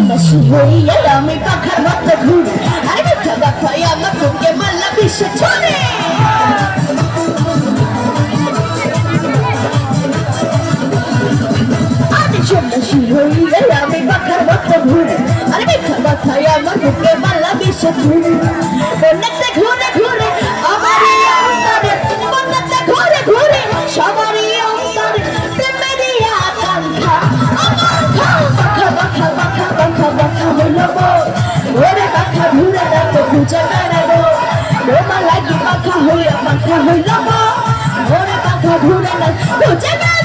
চল্লিশ হইয়া আমি পাখার মতো ঘুরে। আরে মিথ্যা কথাই আমার বুকে মাল্লা বিশ্ব ছড়ে। আমি পাখার মতো ঘুরে। আরে মিথ্যা কথাই আমার বুকে মাল্লা বিশ্ব ছড়ে। হইয়া বাখা হইল ওরে বাখা ঘুরে না খুঁজে আয়।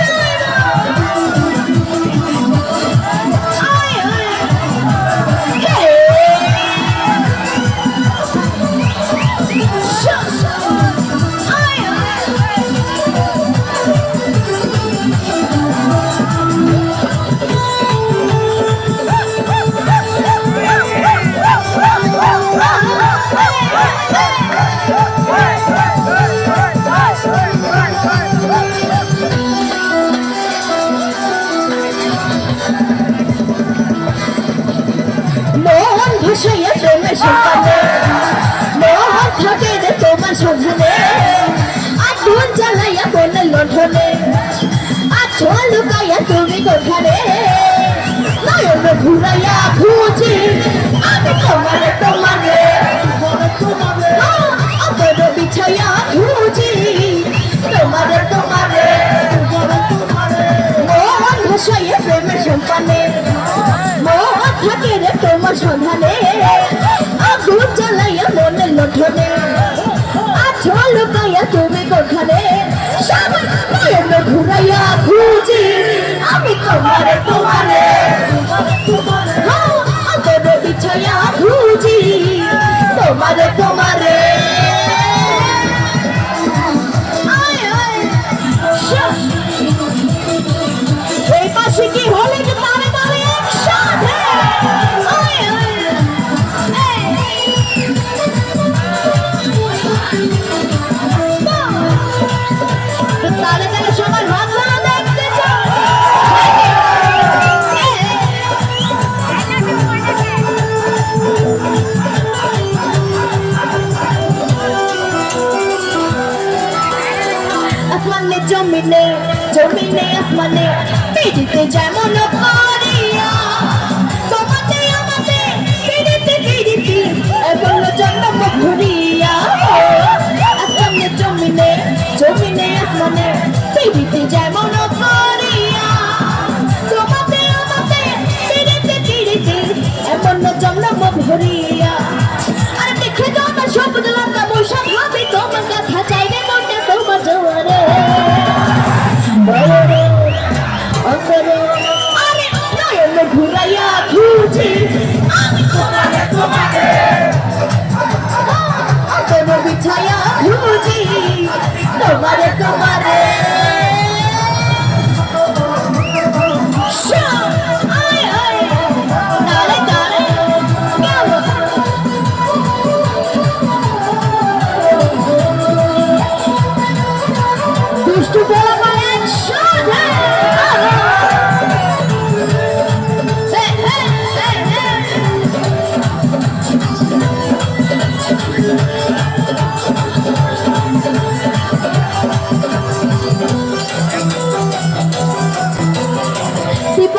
মোহন ভাসাইয়া প্রেমের সন্তানে মোহন থাকে রে তোমার সন্ধানে আর ধুন জ্বালাইয়া বলে লঠনে। আর ছোঁয়া লুকাইয়া তুমি কোথানে নয়ন ঘুরাইয়া খুঁজি, আমি তোমারে তোমারে। অতর বিছাইয়া খুঁজি, তোমারে তোমারে। মোহন ভাসাইয়া প্রেমের সন্তানে মোহ থাকে রে তোমার সন্ধানে। আগুন জ্বালাইয়া মনের লঠনে। আছো লুকাইয়া তুমি কোখানে সবাই নয়ন ঘুরাইয়া খুঁজি, আমি তোমারে তোমারে। তোমারে বিছাইয়া খুঁজি, তোমারে তোমারে। আসমানে জমিনে আসমানে, পিড়িতে যেমন করিয়া তোমাতে আমাতে পিড়িতে পিড়িতে এবং জন্ম ঘুরিয়া আসমানে জমিনে জমিনে আসমানে, পিড়িতে যেমন করিয়া তোমাতে আমাতে পিড়িতে পিড়িতে এমন জন্ম ভরিয়া তোমারে তোমারে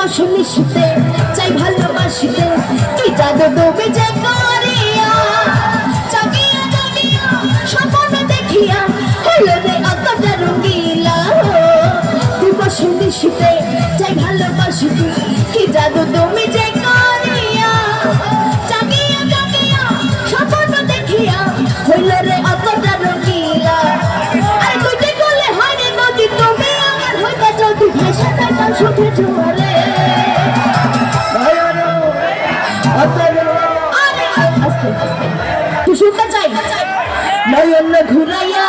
মিশিতে চাই ভালোবাসিতে। কি জাদু ডুবে যে করিয়া? জাগিয়া স্বপ্ন দেখিয়া হলো রে অতটা রঙ্গিলা দিবস মিশিতে চাই ভালোবাসিতে, কি জাদু তুমি যে করিয়া? জাগিয়া জাগিয়া স্বপ্ন দেখিয়া হইল রে অতটা রঙ্গিলা আরে রে নদী, তুমি আমার হইতা যদি সুখে জোয়ারে। তুই শুনতে চাই নয়ন ঘুরাইয়া।